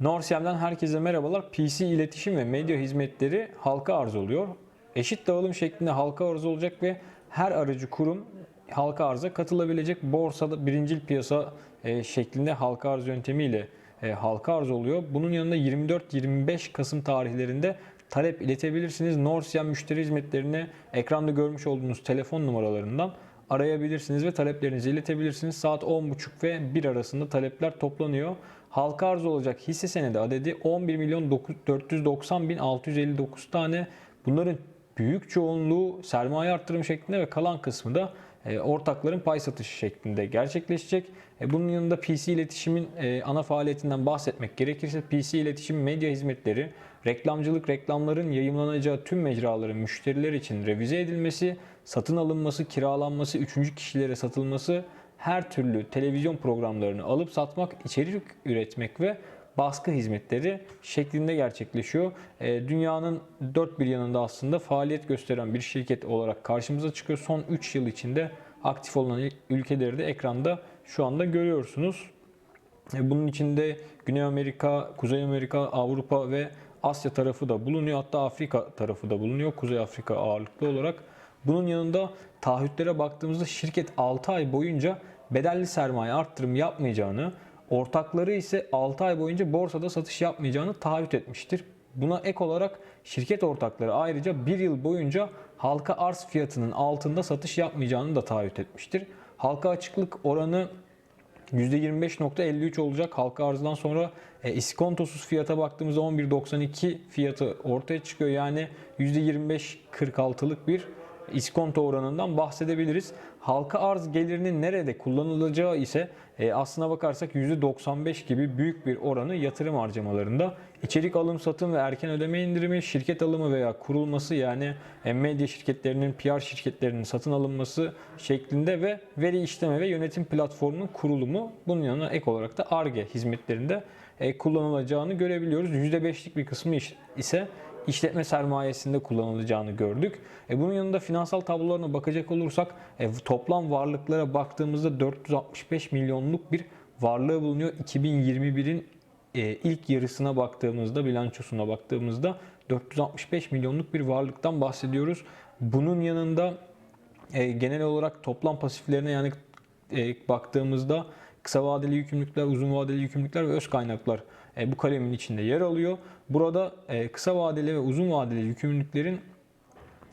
Norsiem'den herkese merhabalar. PC iletişim ve medya hizmetleri halka arz oluyor. Eşit dağılım şeklinde halka arz olacak ve her aracı kurum halka arza katılabilecek borsada birincil piyasa e, şeklinde halka arz yöntemiyle e, halka arz oluyor. Bunun yanında 24-25 Kasım tarihlerinde talep iletebilirsiniz. Norsiem müşteri hizmetlerine ekranda görmüş olduğunuz telefon numaralarından arayabilirsiniz ve taleplerinizi iletebilirsiniz. Saat 10.30 ve 1 arasında talepler toplanıyor. Halka arz olacak hisse senedi adedi 11 milyon 490 bin 659 tane. Bunların büyük çoğunluğu sermaye arttırım şeklinde ve kalan kısmı da ortakların pay satışı şeklinde gerçekleşecek. E, bunun yanında PC iletişimin e, ana faaliyetinden bahsetmek gerekirse PC iletişim medya hizmetleri, reklamcılık reklamların yayımlanacağı tüm mecraların müşteriler için revize edilmesi, satın alınması, kiralanması, üçüncü kişilere satılması, her türlü televizyon programlarını alıp satmak, içerik üretmek ve baskı hizmetleri şeklinde gerçekleşiyor. E, Dünyanın dört bir yanında aslında faaliyet gösteren bir şirket olarak karşımıza çıkıyor. Son 3 yıl içinde aktif olan ülkeleri de ekranda şu anda görüyorsunuz. E, Bunun içinde Güney Amerika, Kuzey Amerika, Avrupa ve Asya tarafı da bulunuyor. Hatta Afrika tarafı da bulunuyor. Kuzey Afrika ağırlıklı olarak. Bunun yanında taahhütlere baktığımızda şirket 6 ay boyunca bedelli sermaye arttırım yapmayacağını, ortakları ise 6 ay boyunca borsada satış yapmayacağını taahhüt etmiştir. Buna ek olarak şirket ortakları ayrıca 1 yıl boyunca halka arz fiyatının altında satış yapmayacağını da taahhüt etmiştir. Halka açıklık oranı %25.53 olacak. Halka arzdan sonra e, iskontosuz fiyata baktığımızda 11.92 fiyatı ortaya çıkıyor. Yani %25.46'lık bir iskonto oranından bahsedebiliriz. Halka arz gelirinin nerede kullanılacağı ise e, aslına bakarsak %95 gibi büyük bir oranı yatırım harcamalarında. İçerik alım satım ve erken ödeme indirimi, şirket alımı veya kurulması yani e, medya şirketlerinin, PR şirketlerinin satın alınması şeklinde ve veri işleme ve yönetim platformunun kurulumu bunun yanına ek olarak da ARGE hizmetlerinde e, kullanılacağını görebiliyoruz. %5'lik bir kısmı ise işletme sermayesinde kullanılacağını gördük. E, bunun yanında finansal tablolarına bakacak olursak e, toplam varlıklara baktığımızda 465 milyonluk bir varlığı bulunuyor. 2021'in e, ilk yarısına baktığımızda, bilançosuna baktığımızda 465 milyonluk bir varlıktan bahsediyoruz. Bunun yanında e, genel olarak toplam pasiflerine yani e, baktığımızda kısa vadeli yükümlülükler, uzun vadeli yükümlülükler ve öz kaynaklar bu kalemin içinde yer alıyor. Burada e, kısa vadeli ve uzun vadeli yükümlülüklerin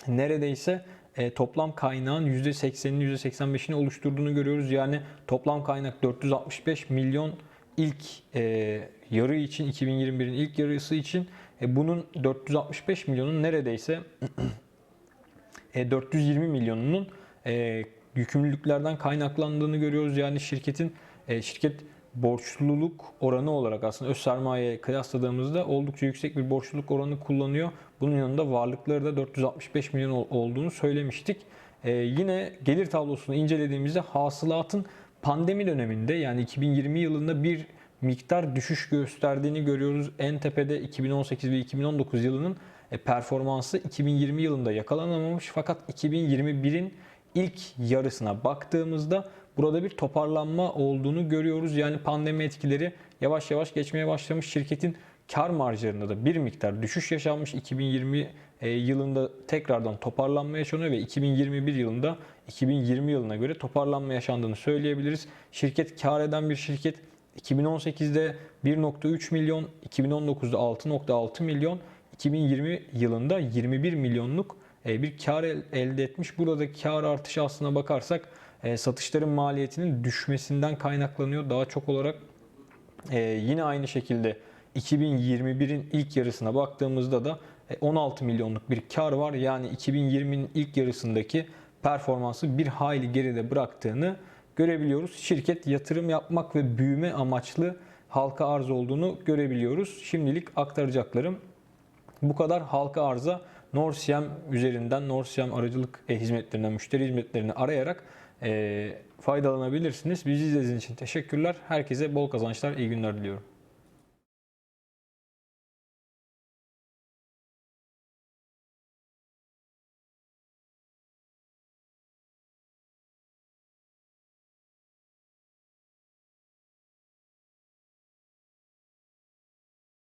neredeyse e, toplam kaynağın %80'ini %85'ini oluşturduğunu görüyoruz. Yani toplam kaynak 465 milyon ilk e, yarı için 2021'in ilk yarısı için e, bunun 465 milyonun neredeyse e, 420 milyonunun e, yükümlülüklerden kaynaklandığını görüyoruz. Yani şirketin e, şirket borçluluk oranı olarak aslında öz sermayeye kıyasladığımızda oldukça yüksek bir borçluluk oranı kullanıyor. Bunun yanında varlıkları da 465 milyon ol- olduğunu söylemiştik. E, yine gelir tablosunu incelediğimizde hasılatın pandemi döneminde yani 2020 yılında bir miktar düşüş gösterdiğini görüyoruz. En tepede 2018 ve 2019 yılının e, performansı 2020 yılında yakalanamamış fakat 2021'in ilk yarısına baktığımızda burada bir toparlanma olduğunu görüyoruz. Yani pandemi etkileri yavaş yavaş geçmeye başlamış. Şirketin kar marjlarında da bir miktar düşüş yaşanmış. 2020 e, yılında tekrardan toparlanma yaşanıyor ve 2021 yılında 2020 yılına göre toparlanma yaşandığını söyleyebiliriz. Şirket kar eden bir şirket 2018'de 1.3 milyon, 2019'da 6.6 milyon, 2020 yılında 21 milyonluk e, bir kar el- elde etmiş. Buradaki kar artışı aslına bakarsak e, satışların maliyetinin düşmesinden kaynaklanıyor. Daha çok olarak e, yine aynı şekilde 2021'in ilk yarısına baktığımızda da e, 16 milyonluk bir kar var. Yani 2020'nin ilk yarısındaki performansı bir hayli geride bıraktığını görebiliyoruz. Şirket yatırım yapmak ve büyüme amaçlı halka arz olduğunu görebiliyoruz. Şimdilik aktaracaklarım bu kadar halka arza Norsiem üzerinden Norsiem aracılık e, hizmetlerinden, müşteri hizmetlerini arayarak e, faydalanabilirsiniz. Bizi izlediğiniz için teşekkürler. Herkese bol kazançlar, iyi günler diliyorum.